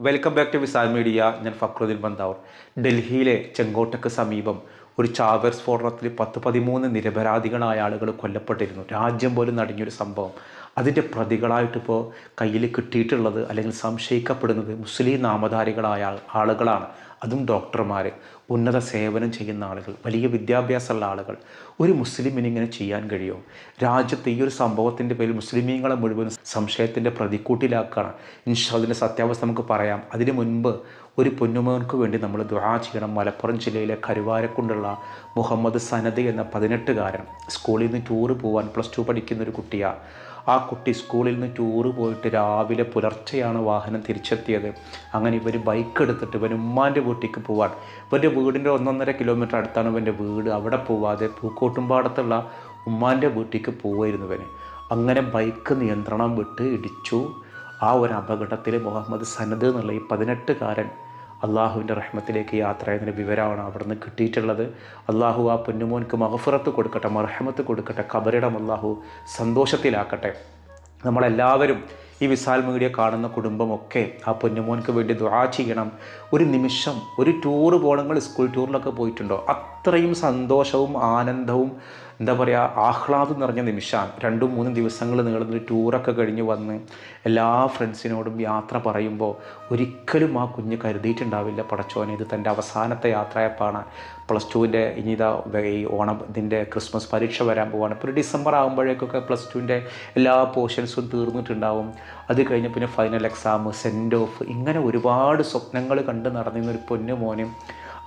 Welcome back to Visal media ഞാൻ ഫക്രുദ്ദീൻ ബന്ദാവർ. ഡൽഹിയിലെ ചെങ്കോട്ടയ്ക്ക് സമീപം ഒരു ചാവേർ സ്ഫോടനത്തിൽ പത്ത് പതിമൂന്ന് നിരപരാധികളായ ആളുകൾ കൊല്ലപ്പെട്ടിരുന്നു. രാജ്യം പോലും നടങ്ങിയൊരു സംഭവം. അതിന്റെ പ്രതികളായിട്ടിപ്പോൾ കയ്യിൽ കിട്ടിയിട്ടുള്ളത് അല്ലെങ്കിൽ സംശയിക്കപ്പെടുന്നത് മുസ്ലിം നാമധാരികളായ ആളുകളാണ്. അതും ഡോക്ടർമാർ ഉന്നത സേവനം ചെയ്യുന്ന ആളുകൾ വലിയ വിദ്യാഭ്യാസമുള്ള ആളുകൾ. ഒരു മുസ്ലിമിന് ഇങ്ങനെ ചെയ്യാൻ കഴിയുമോ രാജ്യത്ത് ഈ ഒരു സംഭവത്തിന്റെ പേരിൽ മുസ്ലിമീങ്ങളെ മുഴുവൻ സംശയത്തിന്റെ പ്രതിക്കൂട്ടിലാക്കുകയാണ്. ഇൻഷാ അതിന്റെ സത്യാവസ്ഥ നമുക്ക് പറയാം. അതിനു മുൻപ് ഒരു പൊന്നുമോർക്ക് വേണ്ടി നമ്മൾ ദുആ ചെയ്യണം. മലപ്പുറം ജില്ലയിലെ കരുവാരക്കുണ്ടുള്ള മുഹമ്മദ് സനദ് എന്ന പതിനെട്ടുകാരൻ സ്കൂളിൽ നിന്ന് ടൂറ് പോകാൻ പ്ലസ് ടു പഠിക്കുന്ന ഒരു കുട്ടിയാണ് ആ കുട്ടി സ്കൂളിൽ നിന്ന് ടൂറ് പോയിട്ട് രാവിലെ പുലർച്ചെയാണ് വാഹനം തിരിച്ചെത്തിയത്. അങ്ങനെ ഇവർ ബൈക്ക് എടുത്തിട്ട് ഇവൻ ഉമ്മാന്റെ വീട്ടിലേക്ക് പോവാൻ. ഇവന്റെ വീടിന്റെ ഒന്നൊന്നര കിലോമീറ്റർ അടുത്താണ് ഇവന്റെ വീട്. അവിടെ പോവാതെ പൂക്കോട്ടുംപാടത്തുള്ള ഉമ്മാന്റെ വീട്ടിലേക്ക് പോവായിരുന്നു ഇവന് അങ്ങനെ ബൈക്ക് നിയന്ത്രണം വിട്ട് ഇടിച്ചു. ആ ഒരു അപകടത്തിൽ മുഹമ്മദ് സനദ് എന്നുള്ള ഈ പതിനെട്ടുകാരൻ അള്ളാഹുവിന്റെ റഹ്മത്തിലേക്ക് യാത്ര ചെയ്യുന്നതിന് വിവരമാണ് അവിടെ നിന്ന് കിട്ടിയിട്ടുള്ളത്. അള്ളാഹു ആ പൊന്നുമോൻക്ക് മഹഫുറത്ത് കൊടുക്കട്ടെ മർഹമത്ത് കൊടുക്കട്ടെ കബറിടം അള്ളാഹു സന്തോഷത്തിലാക്കട്ടെ. നമ്മളെല്ലാവരും ഈ വിസാൽ മീഡിയ കാണുന്ന കുടുംബമൊക്കെ ആ പൊന്നുമോൻക്ക് വേണ്ടി ദ്വാ ചെയ്യണം. ഒരു നിമിഷം ഒരു ടൂറ് പോകണമെങ്കിൽ സ്കൂൾ ടൂറിലൊക്കെ പോയിട്ടുണ്ടോ? അത്രയും സന്തോഷവും ആനന്ദവും എന്താ പറയുക ആഹ്ലാദം നിറഞ്ഞ നിമിഷം രണ്ടും മൂന്നും ദിവസങ്ങൾ നീളുന്ന ഒരു ടൂറൊക്കെ കഴിഞ്ഞ് വന്ന് എല്ലാ ഫ്രണ്ട്സിനോടും യാത്ര പറയുമ്പോൾ ഒരിക്കലും ആ കുഞ്ഞ് കരുതിയിട്ടുണ്ടാവില്ല പടച്ചോനെ ഇത് തന്റെ അവസാനത്തെ യാത്രയപ്പാണ്. പ്ലസ് ടുവിന്റെ ഇനി ഇതാ ഈ ഓണം ഇതിന്റെ ക്രിസ്മസ് പരീക്ഷ വരാൻ പോവാണ്. ഇപ്പോൾ ഡിസംബർ ആകുമ്പോഴേക്കൊക്കെ പ്ലസ് ടുവിന്റെ എല്ലാ പോർഷൻസും തീർന്നിട്ടുണ്ടാവും. അത് കഴിഞ്ഞ് പിന്നെ ഫൈനൽ എക്സാം സെൻഡ് ഓഫ് ഇങ്ങനെ ഒരുപാട് സ്വപ്നങ്ങൾ കണ്ട് നടന്നിരുന്ന ഒരു പൊന്നു മോനും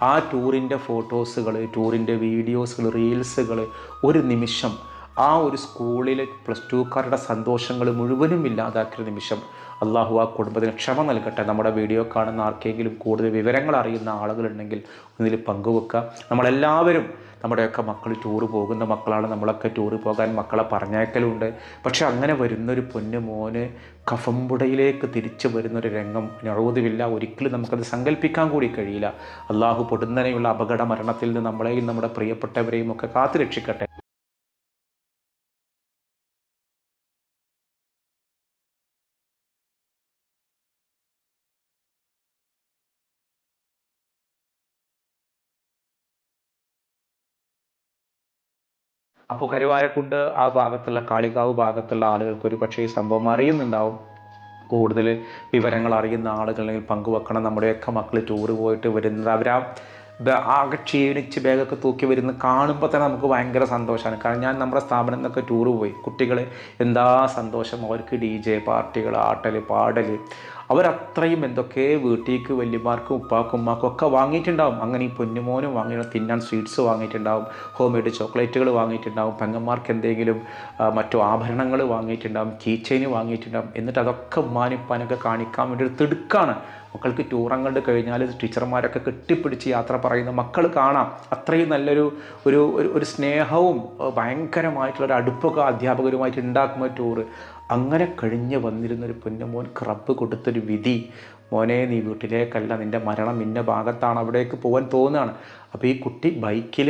ആ ടൂറിന്റെ ഫോട്ടോസുകൾ ടൂറിന്റെ വീഡിയോസുകൾ റീൽസുകൾ ഒരു നിമിഷം ആ ഒരു സ്കൂളിലെ പ്ലസ് ടുക്കാരുടെ സന്തോഷങ്ങൾ മുഴുവനും ഇല്ലാതാക്കിയ നിമിഷം. അള്ളാഹു ആ കുടുംബത്തിന് ക്ഷമ നൽകട്ടെ. നമ്മുടെ വീഡിയോ കാണുന്ന ആർക്കെങ്കിലും കൂടുതൽ വിവരങ്ങൾ അറിയുന്ന ആളുകളുണ്ടെങ്കിൽ ഒന്നിൽ പങ്കുവെക്കുക. നമ്മളെല്ലാവരും നമ്മുടെയൊക്കെ മക്കൾ ടൂറ് പോകുന്ന മക്കളാണ്. നമ്മളൊക്കെ ടൂറ് പോകാൻ മക്കളെ പറഞ്ഞേക്കലുണ്ട് പക്ഷെ അങ്ങനെ വരുന്നൊരു പൊന്നു മോന് കഫമ്പുടയിലേക്ക് തിരിച്ചു വരുന്നൊരു രംഗം ഞഴുതുമില്ല ഒരിക്കലും നമുക്കത് സങ്കല്പിക്കാൻ കൂടി കഴിയില്ല. അള്ളാഹു പൊടുന്നനെയുള്ള അപകട മരണത്തിൽ നിന്ന് നമ്മളെയും നമ്മുടെ പ്രിയപ്പെട്ടവരെയും ഒക്കെ കാത്തു അപ്പോൾ കരുവാരക്കുണ്ട് ആ ഭാഗത്തുള്ള കാളികാവ് ഭാഗത്തുള്ള ആളുകൾക്ക് ഒരു പക്ഷേ ഈ സംഭവം അറിയുന്നുണ്ടാവും. കൂടുതൽ വിവരങ്ങൾ അറിയുന്ന ആളുകൾ അല്ലെങ്കിൽ പങ്കുവെക്കണം. നമ്മുടെയൊക്കെ മക്കൾ ടൂറ് പോയിട്ട് വരുന്നത് അവരാ ആകെ ക്ഷീണിച്ച് ബാഗൊക്കെ തൂക്കി വരുന്ന കാണുമ്പോൾ തന്നെ നമുക്ക് ഭയങ്കര സന്തോഷമാണ്. കാരണം ഞാൻ നമ്മുടെ സ്ഥാപനം നിന്നൊക്കെ ടൂറ് പോയി. കുട്ടികൾ എന്താ സന്തോഷം? അവർക്ക് ഡി ജെ പാർട്ടികൾ ആട്ടൽ പാടൽ അവരത്രയും എന്തൊക്കെ വീട്ടിലേക്ക് വല്യമാർക്കും ഉപ്പാക്കും ഉമ്മാക്കും ഒക്കെ വാങ്ങിയിട്ടുണ്ടാവും. അങ്ങനെ ഈ പൊന്നുമോനും വാങ്ങി തിന്നാൻ സ്വീറ്റ്സ് വാങ്ങിയിട്ടുണ്ടാവും. ഹോം മെയ്ഡ് ചോക്ലേറ്റുകൾ വാങ്ങിയിട്ടുണ്ടാവും. പെങ്ങന്മാർക്ക് എന്തെങ്കിലും മറ്റു ആഭരണങ്ങൾ വാങ്ങിയിട്ടുണ്ടാവും. കീ വാങ്ങിയിട്ടുണ്ടാവും. എന്നിട്ട് അതൊക്കെ ഉമ്മാനിപ്പാനൊക്കെ കാണിക്കാൻ വേണ്ടി ഒരു തിടുക്കാണ്. മക്കൾക്ക് ടൂറങ്ങണ്ട് കഴിഞ്ഞാൽ ടീച്ചർമാരൊക്കെ കെട്ടിപ്പിടിച്ച് യാത്ര പറയുന്ന മക്കൾ കാണാം. അത്രയും നല്ലൊരു ഒരു ഒരു- സ്നേഹവും ഭയങ്കരമായിട്ടുള്ള ഒരു അടുപ്പൊക്കെ അധ്യാപകരുമായിട്ട് ഉണ്ടാക്കുന്ന ടൂറ് അങ്ങനെ കഴിഞ്ഞ് വന്നിരുന്നൊരു പൊന്നുമോൻ ക്രബ് കൊടുത്തൊരു വിധി മോനെ നീ വീട്ടിലേക്കല്ല നിന്റെ മരണം ഇന്ന ഭാഗത്താണ് അവിടേക്ക് പോകാൻ തോന്നുകയാണ്. അപ്പോൾ ഈ കുട്ടി ബൈക്കിൽ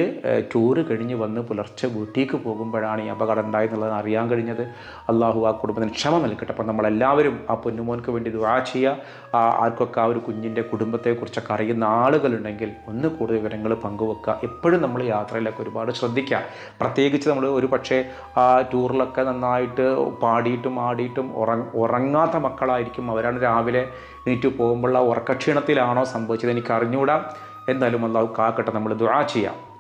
ടൂറ് കഴിഞ്ഞ് വന്ന് പുലർച്ചെ വീട്ടിലേക്ക് പോകുമ്പോഴാണ് ഈ അപകടം ഉണ്ടായെന്നുള്ളത് അറിയാൻ കഴിഞ്ഞത്. അള്ളാഹു ആ കുടുംബത്തിന് ക്ഷമ നൽകട്ടെ. അപ്പോൾ നമ്മളെല്ലാവരും ആ പൊന്നുമോൻക്ക് വേണ്ടി ദുആ ചെയ്യുക ആ ആർക്കൊക്കെ ആ ഒരു കുഞ്ഞിന്റെ കുടുംബത്തെക്കുറിച്ചൊക്കെ അറിയുന്ന ആളുകളുണ്ടെങ്കിൽ ഒന്ന് കൂടുതൽ വിവരങ്ങൾ പങ്കുവെക്കുക. എപ്പോഴും നമ്മൾ യാത്രയിലൊക്കെ ഒരുപാട് ശ്രദ്ധിക്കുക. പ്രത്യേകിച്ച് നമ്മൾ ഒരു പക്ഷേ ആ ടൂറിലൊക്കെ നന്നായിട്ട് പാടിയിട്ടും ആടിയിട്ടും ഉറങ്ങാത്ത മക്കളായിരിക്കും. അവരാണ് രാവിലെ എണീറ്റ് പോകുമ്പോഴുള്ള ഉറക്കക്ഷീണത്തിലാണോ സംഭവിച്ചത്? എനിക്ക് അറിഞ്ഞുകൂടാ എന്തായാലും അള്ളാഹു കാക്കട്ടെ നമ്മൾ ദുആ ചെയ്യാം.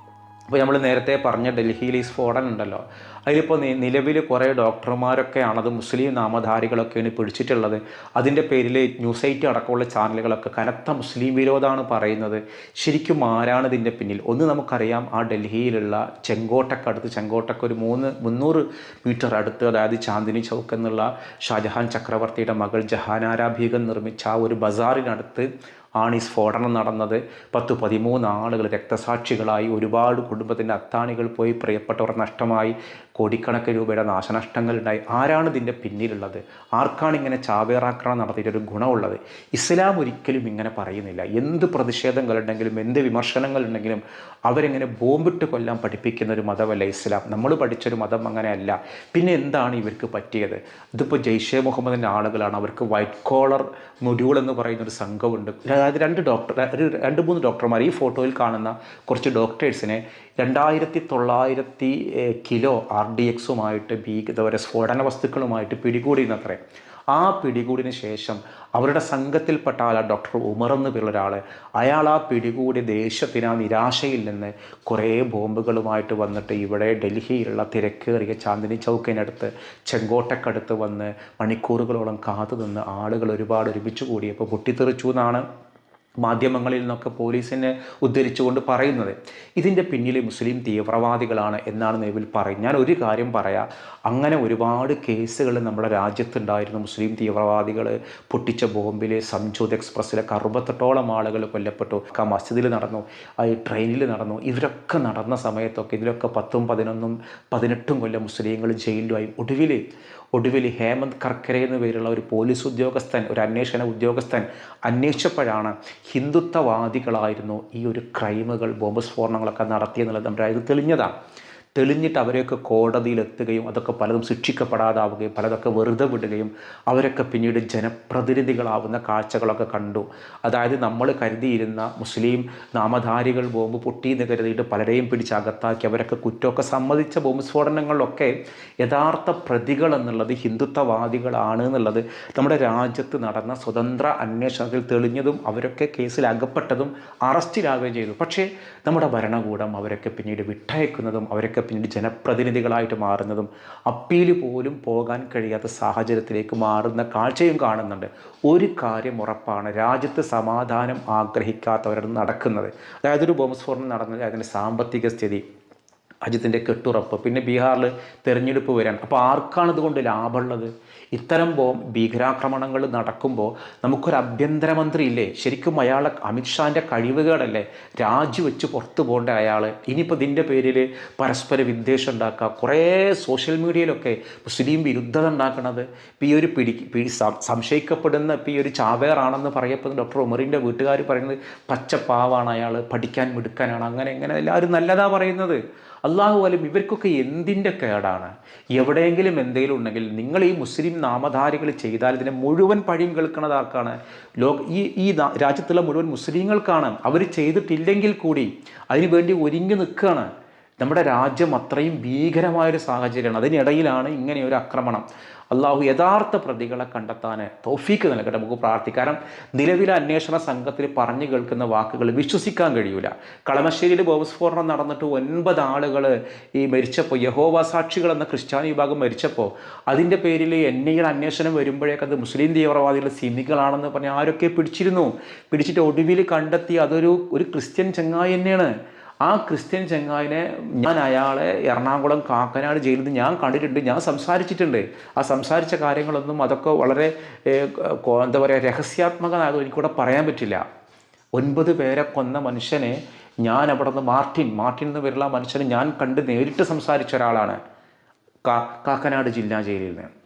അപ്പോൾ നമ്മൾ നേരത്തെ പറഞ്ഞ ഡൽഹിയിൽ ഈ സ്ഫോടനം ഉണ്ടല്ലോ. അതിലിപ്പോൾ നിലവിൽ കുറേ ഡോക്ടർമാരൊക്കെയാണ് അത് മുസ്ലിം നാമധാരികളൊക്കെയാണ് പിടിച്ചിട്ടുള്ളത്. അതിന്റെ പേരിൽ ന്യൂസ് ഐറ്റ് അടക്കമുള്ള ചാനലുകളൊക്കെ കനത്ത മുസ്ലിം വിരോധമാണ് പറയുന്നത്. ശരിക്കും ആരാണ് ഇതിന്റെ പിന്നിൽ? ഒന്ന് നമുക്കറിയാം ആ ഡൽഹിയിലുള്ള ചെങ്കോട്ടക്കടുത്ത് ചെങ്കോട്ടക്ക് ഒരു മൂന്ന് മുന്നൂറ് മീറ്റർ അടുത്ത് അതായത് ചാന്ദിനി ചൗക്ക് എന്നുള്ള ഷാജഹാൻ ചക്രവർത്തിയുടെ മകൾ ജഹാനാര ബീഗം നിർമ്മിച്ച ആ ഒരു ബസാറിനടുത്ത് ആണ് ഈ സ്ഫോടനം നടന്നത്. പത്ത് പതിമൂന്ന് ആളുകൾ രക്തസാക്ഷികളായി ഒരുപാട് കുടുംബത്തിന്റെ അത്താണികൾ പോയി പ്രിയപ്പെട്ടവർ നഷ്ടമായി. കോടിക്കണക്കിന് രൂപയുടെ നാശനഷ്ടങ്ങൾ ഉണ്ടായി. ആരാണ് ഇതിന്റെ പിന്നിലുള്ളത്? ആർക്കാണ് ഇങ്ങനെ ചാവേറാക്രമണം നടത്തിയിട്ടൊരു ഗുണമുള്ളത്? ഇസ്ലാം ഒരിക്കലും ഇങ്ങനെ പറയുന്നില്ല. എന്ത് പ്രതിഷേധങ്ങളുണ്ടെങ്കിലും എന്ത് വിമർശനങ്ങളുണ്ടെങ്കിലും അവരെങ്ങനെ ബോംബിട്ട് കൊല്ലാൻ പഠിപ്പിക്കുന്ന ഒരു മതമല്ല ഇസ്ലാം. നമ്മൾ പഠിച്ചൊരു മതം അങ്ങനെയല്ല. പിന്നെ എന്താണ് ഇവർക്ക് പറ്റിയത്? ഇതിപ്പോൾ ജയ്ഷെ മുഹമ്മദിന്റെ ആളുകളാണ്. അവർക്ക് വൈറ്റ് കോളർ മൊഡ്യൂൾ എന്ന് പറയുന്ന ഒരു സംഘമുണ്ട്. അതായത് രണ്ട് ഡോക്ടർ രണ്ട് മൂന്ന് ഡോക്ടർമാർ ഈ ഫോട്ടോയിൽ കാണുന്ന കുറച്ച് ഡോക്ടേഴ്സിനെ രണ്ടായിരത്തി തൊള്ളായിരത്തി കിലോ ആർ ഡി എക്സുമായിട്ട് ബീ സ്ഫോടന വസ്തുക്കളുമായിട്ട് പിടികൂടിയെന്നത്രേ ആ പിടികൂടിന് ശേഷം അവരുടെ സംഘത്തിൽപ്പെട്ട ആളാ ഡോക്ടർ ഉമർ എന്ന് പേരുള്ള ഒരാൾ അയാൾ ആ പിടികൂടി ദേശത്തിന് ആ നിരാശയിൽ നിന്ന് കുറേ ബോംബുകളുമായിട്ട് വന്നിട്ട് ഇവിടെ ഡൽഹിയിലുള്ള തിരക്കേറിയ ചാന്ദിനി ചൗക്കിനടുത്ത് ചെങ്കോട്ടക്കടുത്ത് വന്ന് മണിക്കൂറുകളോളം കാത്തു നിന്ന് ആളുകൾ ഒരുപാട് ഒരുമിച്ച് കൂടിയപ്പോൾ പൊട്ടിത്തെറിച്ചു എന്നാണ് മാധ്യമങ്ങളിൽ നിന്നൊക്കെ പോലീസിനെ ഉദ്ധരിച്ചുകൊണ്ട് പറയുന്നത്. ഇതിന്റെ പിന്നിൽ മുസ്ലിം തീവ്രവാദികളാണ് എന്നാണ് നിലവിൽ പറയും ഞാൻ ഒരു കാര്യം പറയാം. അങ്ങനെ ഒരുപാട് കേസുകൾ നമ്മുടെ രാജ്യത്തുണ്ടായിരുന്നു. മുസ്ലിം തീവ്രവാദികൾ പൊട്ടിച്ച ബോംബിൽ സംജോത് എക്സ്പ്രസ്സിലൊക്കെ അറുപത്തെട്ടോളം ആളുകൾ കൊല്ലപ്പെട്ടു. ആ മസ്ജിദിൽ നടന്നു. ആ ട്രെയിനിൽ നടന്നു. ഇവരൊക്കെ നടന്ന സമയത്തൊക്കെ ഇതിലൊക്കെ പത്തും പതിനൊന്നും പതിനെട്ടും കൊല്ലം മുസ്ലിങ്ങൾ ജയിലിലുമായി ഒടുവിൽ ഒടുവിൽ ഹേമന്ത് കർക്കരെ എന്ന പേരുള്ള ഒരു പോലീസ് ഉദ്യോഗസ്ഥൻ ഒരു അന്വേഷണ ഉദ്യോഗസ്ഥൻ അന്വേഷിച്ചപ്പോഴാണ് ഹിന്ദുത്വവാദികളായിരുന്നു ഈ ഒരു ക്രൈമുകൾ ബോംബ് സ്ഫോടനങ്ങളൊക്കെ നടത്തിയെന്നുള്ളത്. നമ്മുടെ ഇത് തെളിഞ്ഞതാണ് തെളിഞ്ഞിട്ട് അവരെയൊക്കെ കോടതിയിലെത്തുകയും അതൊക്കെ പലതും ശിക്ഷിക്കപ്പെടാതാവുകയും പലതൊക്കെ വെറുതെ വിടുകയും അവരൊക്കെ പിന്നീട് ജനപ്രതിനിധികളാവുന്ന കാഴ്ചകളൊക്കെ കണ്ടു. അതായത് നമ്മൾ കരുതിയിരുന്ന മുസ്ലിം നാമധാരികൾ ബോംബ് പൊട്ടിയെന്ന് കരുതിയിട്ട് പലരെയും പിടിച്ച് അകത്താക്കി അവരൊക്കെ കുറ്റമൊക്കെ സമ്മതിച്ച ബോംബ് സ്ഫോടനങ്ങളിലൊക്കെ യഥാർത്ഥ പ്രതികൾ എന്നുള്ളത് ഹിന്ദുത്വവാദികളാണ് എന്നുള്ളത് നമ്മുടെ രാജ്യത്ത് നടന്ന സ്വതന്ത്ര അന്വേഷണത്തിൽ തെളിഞ്ഞതും അവരൊക്കെ കേസിൽ അകപ്പെട്ടതും അറസ്റ്റിലാവുകയും ചെയ്തു. പക്ഷേ നമ്മുടെ ഭരണകൂടം അവരൊക്കെ പിന്നീട് വിട്ടയക്കുന്നതും അവരൊക്കെ പിന്നീട് ജനപ്രതിനിധികളായിട്ട് മാറുന്നതും അപ്പീൽ പോലും പോകാൻ കഴിയാത്ത സാഹചര്യത്തിലേക്ക് മാറുന്ന കാഴ്ചയും കാണുന്നുണ്ട്. ഒരു കാര്യം ഉറപ്പാണ് രാജ്യത്ത് സമാധാനം ആഗ്രഹിക്കാത്തവരാണ് നടക്കുന്നത്. അതായത് ഒരു ബോംബ് സ്ഫോടനം നടന്നത് അതിന്റെ സാമ്പത്തിക സ്ഥിതി അജിത്തിന്റെ കെട്ടുറപ്പ്. പിന്നെ ബീഹാറിൽ തെരഞ്ഞെടുപ്പ് വരാൻ. അപ്പോൾ ആർക്കാണ് ഇതുകൊണ്ട് ലാഭമുള്ളത്? ഇത്തരം ബോം ഭീകരാക്രമണങ്ങൾ നടക്കുമ്പോൾ നമുക്കൊരു ആഭ്യന്തരമന്ത്രി ഇല്ലേ? ശരിക്കും അയാളെ അമിത്ഷാന്റെ കഴിവുകേടല്ലേ? രാജിവെച്ച് പുറത്തു പോകേണ്ട അയാൾ ഇനിയിപ്പോൾ ഇതിന്റെ പേരിൽ പരസ്പര വിദ്വേഷം ഉണ്ടാക്കുക. കുറേ സോഷ്യൽ മീഡിയയിലൊക്കെ മുസ്ലിം വിരുദ്ധത ഉണ്ടാക്കുന്നത് ഇപ്പോൾ ഈ ഒരു പിടി സംശയിക്കപ്പെടുന്ന ഇപ്പോൾ ഈ ഒരു ചാവേറാണെന്ന് പറയപ്പെടുന്ന ഡോക്ടർ ഉമറിന്റെ വീട്ടുകാർ പറയുന്നത് പച്ചപ്പാവാണ് അയാൾ പഠിക്കാൻ മിടുക്കാനാണ്. അങ്ങനെ ഇങ്ങനെ എല്ലാവരും നല്ലതാണ് പറയുന്നത്. അള്ളാഹു അലം ഇവർക്കൊക്കെ എന്തിന്റെ കേടാണ്? എവിടെയെങ്കിലും എന്തെങ്കിലും ഉണ്ടെങ്കിൽ നിങ്ങൾ ഈ മുസ്ലിം നാമധാരികൾ ചെയ്താൽ ഇതിനെ മുഴുവൻ പഴിയും കേൾക്കുന്നതാക്കാണ് ലോക ഈ ഈ രാജ്യത്തുള്ള മുഴുവൻ മുസ്ലിങ്ങൾക്കാണ്. അവർ ചെയ്തിട്ടില്ലെങ്കിൽ കൂടി അതിനുവേണ്ടി ഒരുങ്ങി നിൽക്കുകയാണ്. നമ്മുടെ രാജ്യം അത്രയും ഭീകരമായൊരു സാഹചര്യമാണ്. അതിനിടയിലാണ് ഇങ്ങനെ ഒരു ആക്രമണം. അള്ളാഹു യഥാർത്ഥ പ്രതികളെ കണ്ടെത്താൻ തോഫീക്ക് നൽകട്ടെ. നമുക്ക് പ്രാർത്ഥിക്കാം. നിലവിലെ അന്വേഷണ സംഘത്തിൽ പറഞ്ഞു കേൾക്കുന്ന വാക്കുകൾ വിശ്വസിക്കാൻ കഴിയൂല. കളമശ്ശേരിയിൽ ബോംസ്ഫോടനം നടന്നിട്ട് ഒൻപത് ആളുകൾ ഈ മരിച്ചപ്പോൾ യഹോവ സാക്ഷികൾ എന്ന ക്രിസ്ത്യാനി വിഭാഗം മരിച്ചപ്പോൾ അതിന്റെ പേരിൽ എൻ ഐയുടെ അന്വേഷണം വരുമ്പോഴേക്ക് അത് മുസ്ലിം തീവ്രവാദികളുടെ സിമികളാണെന്ന് പറഞ്ഞ് ആരൊക്കെ പിടിച്ചിരുന്നു? പിടിച്ചിട്ട് ഒടുവിൽ കണ്ടെത്തി അതൊരു ഒരു ക്രിസ്ത്യൻ ചങ്ങായി തന്നെയാണ്. ആ ക്രിസ്ത്യൻ ചെങ്ങായിനെ ഞാൻ അയാളെ എറണാകുളം കാക്കനാട് ജയിലിൽ നിന്ന് ഞാൻ കണ്ടിട്ടുണ്ട്. ഞാൻ സംസാരിച്ചിട്ടുണ്ട്. ആ സംസാരിച്ച കാര്യങ്ങളൊന്നും അതൊക്കെ വളരെ എന്താ പറയുക രഹസ്യാത്മകമായത് എനിക്കിവിടെ പറയാൻ പറ്റില്ല. ഒൻപത് പേരെ കൊന്ന മനുഷ്യനെ ഞാൻ അവിടെ നിന്ന് മാർട്ടിൻ മാർട്ടിൻ എന്ന് പേരുള്ള മനുഷ്യനെ ഞാൻ കണ്ട് നേരിട്ട് സംസാരിച്ച ഒരാളാണ്. കാക്കനാട് ജില്ലാ ജയിലിൽ നിന്ന്.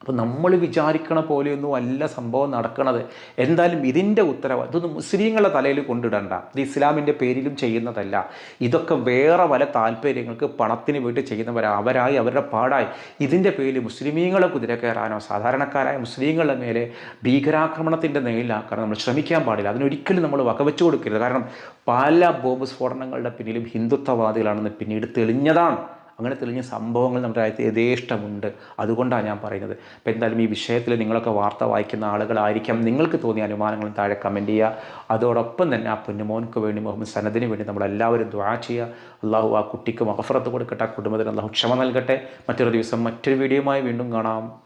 അപ്പോൾ നമ്മൾ വിചാരിക്കണ പോലെയൊന്നും അല്ല സംഭവം നടക്കണത്. എന്തായാലും ഇതിന്റെ ഉത്തരവ് ഇതൊന്നും മുസ്ലിങ്ങളുടെ തലയിൽ കൊണ്ടിടണ്ട. ഇത് ഇസ്ലാമിന്റെ പേരിലും ചെയ്യുന്നതല്ല. ഇതൊക്കെ വേറെ പല താല്പര്യങ്ങൾക്ക് പണത്തിന് വേണ്ടി ചെയ്യുന്നവരാ. അവരായി അവരുടെ പാടായി. ഇതിന്റെ പേരിൽ മുസ്ലിമീങ്ങളെ കുതിര കയറാനോ സാധാരണക്കാരായ മുസ്ലിങ്ങളുടെ മേലെ ഭീകരാക്രമണത്തിന്റെ നേരിലാക്കാൻ നമ്മൾ ശ്രമിക്കാൻ പാടില്ല. അതിനൊരിക്കലും നമ്മൾ വകവെച്ചു കൊടുക്കരുത്. കാരണം പല ബോംബ് സ്ഫോടനങ്ങളുടെ പിന്നിലും ഹിന്ദുത്വവാദികളാണെന്ന് പിന്നീട് തെളിഞ്ഞതാണ്. അങ്ങനെ തെളിഞ്ഞ സംഭവങ്ങൾ നമ്മുടെ രാജ്യത്ത് യഥേഷ്ടമുണ്ട്. അതുകൊണ്ടാണ് ഞാൻ പറയുന്നത്. അപ്പോൾ എന്തായാലും ഈ വിഷയത്തിൽ നിങ്ങളൊക്കെ വാർത്ത വായിക്കുന്ന ആളുകളായിരിക്കാം. നിങ്ങൾക്ക് തോന്നിയ അനുമാനങ്ങളും താഴെ കമന്റ് ചെയ്യുക. അതോടൊപ്പം തന്നെ ആ പൊന്നുമോൻക്ക് വേണ്ടി മുഹമ്മദ് സനദിന് വേണ്ടി നമ്മളെല്ലാവരും ദ്വാ ചെയ്യുക. അള്ളാഹു ആ കുട്ടിക്ക് മഹഫറത്ത് കൊടുക്കട്ടെ ആ കുടുംബത്തിന് അള്ളാഹു ക്ഷമ നൽകട്ടെ. മറ്റൊരു ദിവസം മറ്റൊരു വീഡിയോയുമായി വീണ്ടും കാണാം.